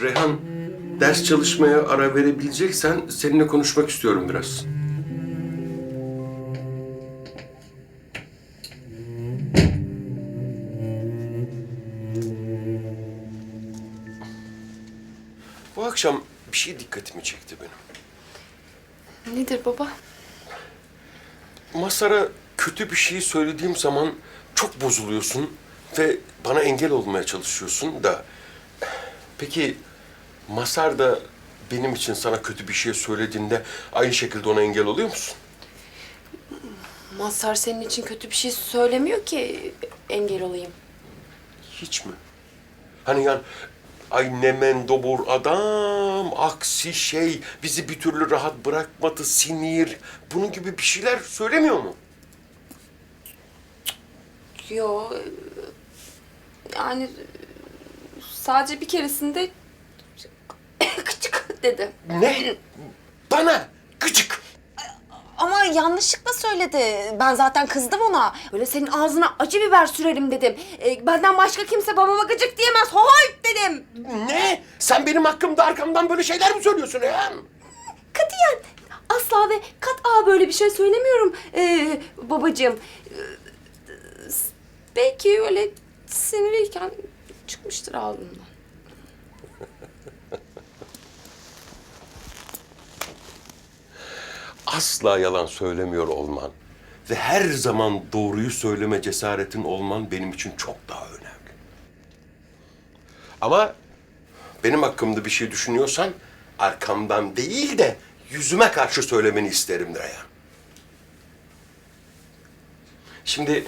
Rehan, ders çalışmaya ara verebileceksen seninle konuşmak istiyorum biraz. Bu akşam bir şey dikkatimi çekti benim. Nedir baba? Masara kötü bir şey söylediğim zaman çok bozuluyorsun ve bana engel olmaya çalışıyorsun da... Peki Masar da benim için sana kötü bir şey söylediğinde aynı şekilde ona engel oluyor musun? Mazhar senin için kötü bir şey söylemiyor ki engel olayım. Hiç mi? Hani yani ay ne mendobur adam, aksi şey, bizi bir türlü rahat bırakmadı, sinir, bunun gibi bir şeyler söylemiyor mu? Yo. e, Yani sadece bir keresinde küçük dedi. Ne? Bana gıcık. Ama yanlışlıkla söyledi. Ben zaten kızdım ona. Böyle senin ağzına acı biber sürerim dedim. E, benden başka kimse babama gıcık diyemez. Hoy dedim. Ne? Sen benim hakkımda arkamdan böyle şeyler mi söylüyorsun ya? Katiyen asla ve kat'a böyle bir şey söylemiyorum ee, babacığım. Belki öyle sinirliyken çıkmıştır ağzımdan. Asla yalan söylemiyor olman ve her zaman doğruyu söyleme cesaretin olman benim için çok daha önemli. Ama benim hakkımda bir şey düşünüyorsan arkamdan değil de yüzüme karşı söylemeni isterim Reyhan. Şimdi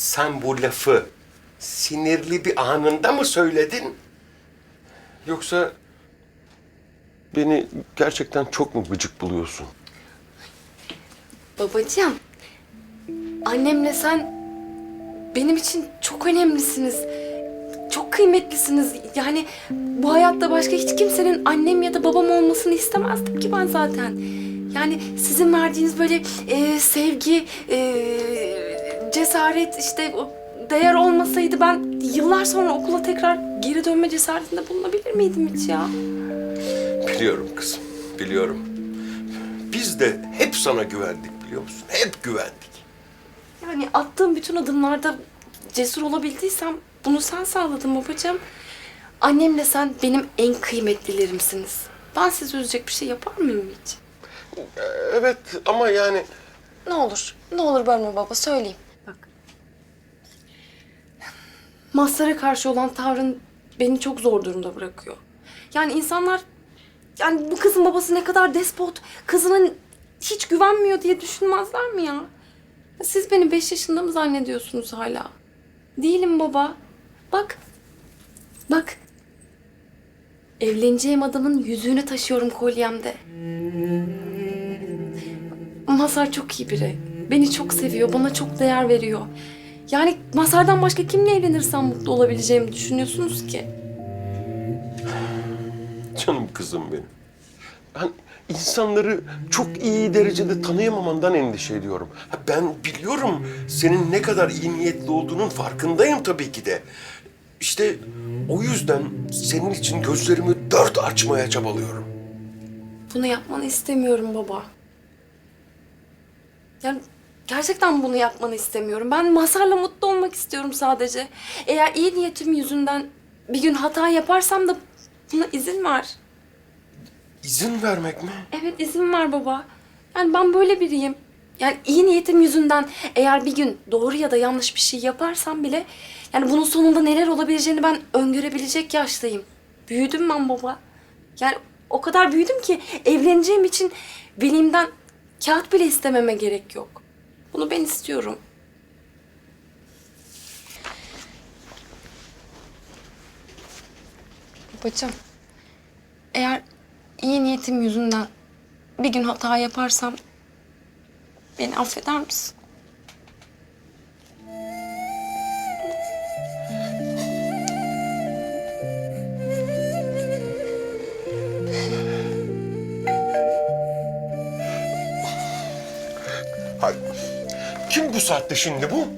sen bu lafı sinirli bir anında mı söyledin? Yoksa beni gerçekten çok mu gıcık buluyorsun? Babacığım, annemle sen benim için çok önemlisiniz. Çok kıymetlisiniz. Yani bu hayatta başka hiç kimsenin annem ya da babam olmasını istemezdim ki ben zaten. Yani sizin verdiğiniz böyle e, sevgi, e, cesaret işte o değer olmasaydı ben yıllar sonra okula tekrar geri dönme cesaretinde bulunabilir miydim hiç ya? Biliyorum kızım, biliyorum. Biz de hep sana güvendik biliyor musun? Hep güvendik. Yani attığım bütün adımlarda cesur olabildiysem bunu sen sağladın babacığım. Annemle sen benim en kıymetlilerimsiniz. Ben sizi üzecek bir şey yapar mıyım hiç? Evet ama yani Ne olur, ne olur bölme baba söyleyeyim. Bak. Mazhar'a karşı olan tavrın beni çok zor durumda bırakıyor. Yani insanlar yani bu kızın babası ne kadar despot, kızına hiç güvenmiyor diye düşünmezler mi ya? Siz beni beş yaşında mı zannediyorsunuz hala? Değilim baba. Bak. Bak. Evleneceğim adamın yüzüğünü taşıyorum kolyemde. Mazhar çok iyi biri. Beni çok seviyor, bana çok değer veriyor. Yani Mazhar'dan başka kimle evlenirsem mutlu olabileceğimi düşünüyorsunuz ki? canım kızım benim. Ben insanları çok iyi derecede tanıyamamandan endişe ediyorum. Ha, Ben biliyorum senin ne kadar iyi niyetli olduğunun farkındayım tabii ki de. İşte o yüzden senin için gözlerimi dört açmaya çabalıyorum. Bunu yapmanı istemiyorum baba. Yani gerçekten bunu yapmanı istemiyorum. Ben Mazhar'la mutlu olmak istiyorum sadece. Eğer iyi niyetim yüzünden bir gün hata yaparsam da buna izin ver. İzin vermek mi? Evet izin ver baba. Yani ben böyle biriyim. Yani iyi niyetim yüzünden eğer bir gün doğru ya da yanlış bir şey yaparsam bile yani bunun sonunda neler olabileceğini ben öngörebilecek yaştayım. Büyüdüm ben baba. Yani o kadar büyüdüm ki evleneceğim için velimden kağıt bile istememe gerek yok. Bunu ben istiyorum. Babacığım, eğer iyi niyetim yüzünden bir gün hata yaparsam beni affeder misin? Hay, kim bu saatte şimdi bu?